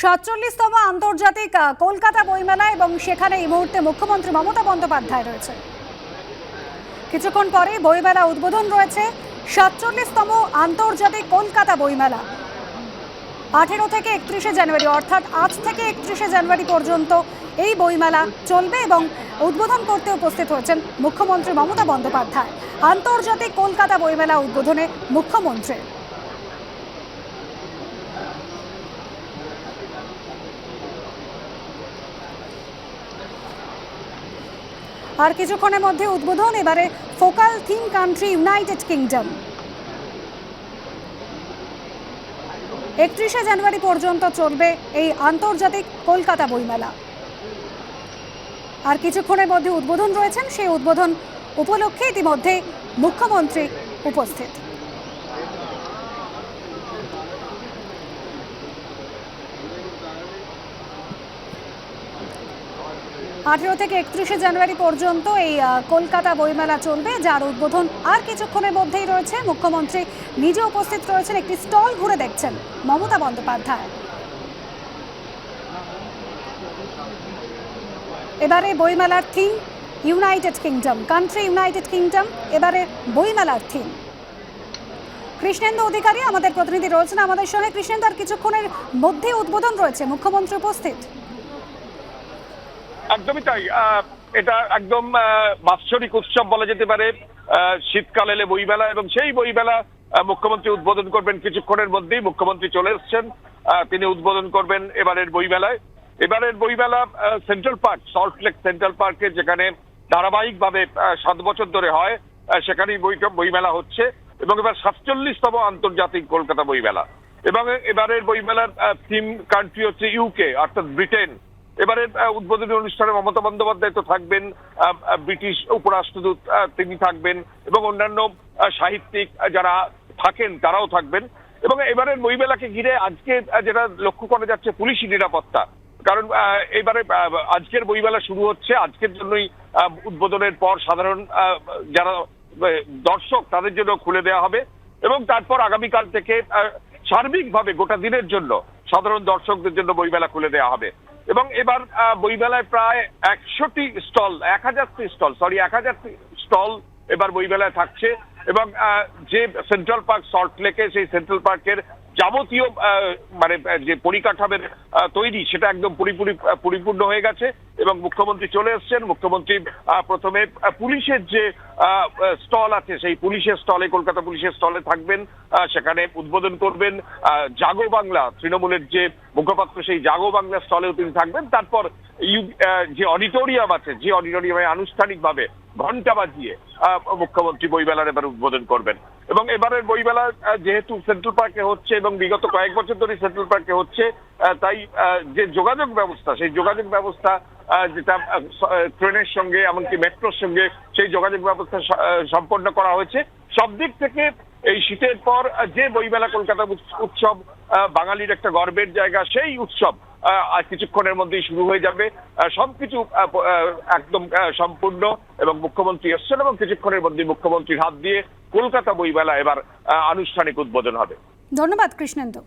সাতচল্লিশতম আন্তর্জাতিক কলকাতা বইমেলা এবং সেখানে এই মুহূর্তে মুখ্যমন্ত্রী মমতা বন্দ্যোপাধ্যায় রয়েছে কিছুক্ষণ পরে বইমেলা উদ্বোধন রয়েছে, সাতচল্লিশতম আন্তর্জাতিক কলকাতা বইমেলা। আঠেরো থেকে একত্রিশে জানুয়ারি, অর্থাৎ আজ থেকে একত্রিশে জানুয়ারি পর্যন্ত এই বইমেলা চলবে এবং উদ্বোধন করতে উপস্থিত হয়েছেন মুখ্যমন্ত্রী মমতা বন্দ্যোপাধ্যায়। আন্তর্জাতিক কলকাতা বইমেলা উদ্বোধনে মুখ্যমন্ত্রী। আর কিছুক্ষণের মধ্যে উদ্বোধন, এবারে focal theme country United Kingdom. একত্রিশে জানুয়ারি পর্যন্ত চলবে এই আন্তর্জাতিক কলকাতা বইমেলা। আর কিছুক্ষণের মধ্যে উদ্বোধন রয়েছেন, সেই উদ্বোধন উপলক্ষে ইতিমধ্যে মুখ্যমন্ত্রী উপস্থিত। আঠেরো থেকে একত্রিশে জানুয়ারি পর্যন্ত এই কলকাতা বইমেলা চলবে, যার উদ্বোধন আর কিছুক্ষণের মধ্যেই রয়েছে। মুখ্যমন্ত্রী নিজে উপস্থিত রয়েছেন, একটি স্টল ঘুরে দেখছেন মমতা বন্দ্যোপাধ্যায়। এবারে বইমেলার theme, United Kingdom, country United Kingdom, এবারে বইমেলার থিম। কৃষ্ণেন্দু অধিকারী আমাদের প্রতিনিধি রয়েছেন আমাদের সঙ্গে। কৃষ্ণেন্দু, আর কিছুক্ষণের মধ্যে উদ্বোধন রয়েছে, মুখ্যমন্ত্রী উপস্থিত। একদমই তাই। এটা একদম বাৎসরিক উৎসব বলা যেতে পারে। শীতকাল এলে বইমেলা এবং সেই বইমেলা মুখ্যমন্ত্রী উদ্বোধন করবেন কিছুক্ষণের মধ্যেই। মুখ্যমন্ত্রী চলে এসছেন। তিনি উদ্বোধন করবেন এবারের বইমেলায়। এবারের বইমেলা Central Park Salt Lake Central পার্কে যেখানে ধারাবাহিকভাবে সাত বছর ধরে হয় সেখানেই বই, বইমেলা হচ্ছে এবং এবার সাতচল্লিশতম আন্তর্জাতিক কলকাতা বইমেলা। এবং এবারের বইমেলার থিম কান্ট্রি হচ্ছে ইউকে অর্থাৎ ব্রিটেন এবারে উদ্বোধনী অনুষ্ঠানে মমতা বন্দ্যোপাধ্যায় তো থাকবেন ব্রিটিশ উপরাষ্ট্রদূত তিনি থাকবেন এবং অন্যান্য সাহিত্যিক যারা থাকেন তারাও থাকবেন। এবং এবারের বইমেলাকে ঘিরে আজকে যেটা লক্ষ্য করা যাচ্ছে পুলিশি নিরাপত্তা। কারণ এবারে আজকের বইমেলা শুরু হচ্ছে, আজকের জন্যই উদ্বোধনের পর সাধারণ যারা দর্শক তাদের জন্য খুলে দেওয়া হবে। এবং তারপর আগামীকাল থেকে সার্বিকভাবে গোটা দিনের জন্য সাধারণ দর্শকদের জন্য বইমেলা খুলে দেওয়া হবে। এবং এবার আহ, বইমেলায় প্রায় একশোটি স্টল এক হাজারটি স্টল সরি এক হাজারটি স্টল এবার বইমেলায় থাকছে। এবং যে সেন্ট্রাল পার্ক সল্ট লেকে সেই সেন্ট্রাল পার্কের যাবতীয় মানে যে পরিকাঠামের তৈরি, সেটা একদম পুরিপুরি পরিপূর্ণ হয়ে গেছে এবং মুখ্যমন্ত্রী চলে এসছেন। মুখ্যমন্ত্রী প্রথমে পুলিশের যে স্টল আছে, সেই পুলিশের স্টলে, কলকাতা পুলিশের স্টলে থাকবেন সেখানে উদ্বোধন করবেন জাগো বাংলা, তৃণমূলের যে মুখপাত্র, সেই জাগো বাংলা স্টলেও তিনি থাকবেন। তারপর যে অডিটোরিয়াম আছে, যে অডিটোরিয়ামে আনুষ্ঠানিকভাবে ঘণ্টা বাজিয়ে মুখ্যমন্ত্রী বইমেলার এবার উদ্বোধন করবেন। এবং এবারের বইমেলা যেহেতু সেন্ট্রাল পার্কে হচ্ছে এবং বিগত কয়েক বছর ধরে সেন্ট্রাল পার্কে হচ্ছে তাই যে যোগাযোগ ব্যবস্থা, সেই যোগাযোগ ব্যবস্থা যেটা ট্রেনের সঙ্গে এমনকি মেট্রোর সঙ্গে সেই যোগাযোগ ব্যবস্থা সম্পন্ন করা হয়েছে। সব দিক থেকে এই শীতের পর যে বইমেলা কলকাতা উৎসব বাঙালির একটা গর্বের জায়গা, সেই উৎসব আর কিছুক্ষণের মধ্যেই শুরু হয়ে যাবে। সবকিছু একদম সম্পূর্ণ এবং মুখ্যমন্ত্রী এসছেন এবং কিছুক্ষণের মধ্যে মুখ্যমন্ত্রীর হাত দিয়ে কলকাতা বইমেলা এবার আনুষ্ঠানিক উদ্বোধন হবে। ধন্যবাদ কৃষ্ণেন্দু।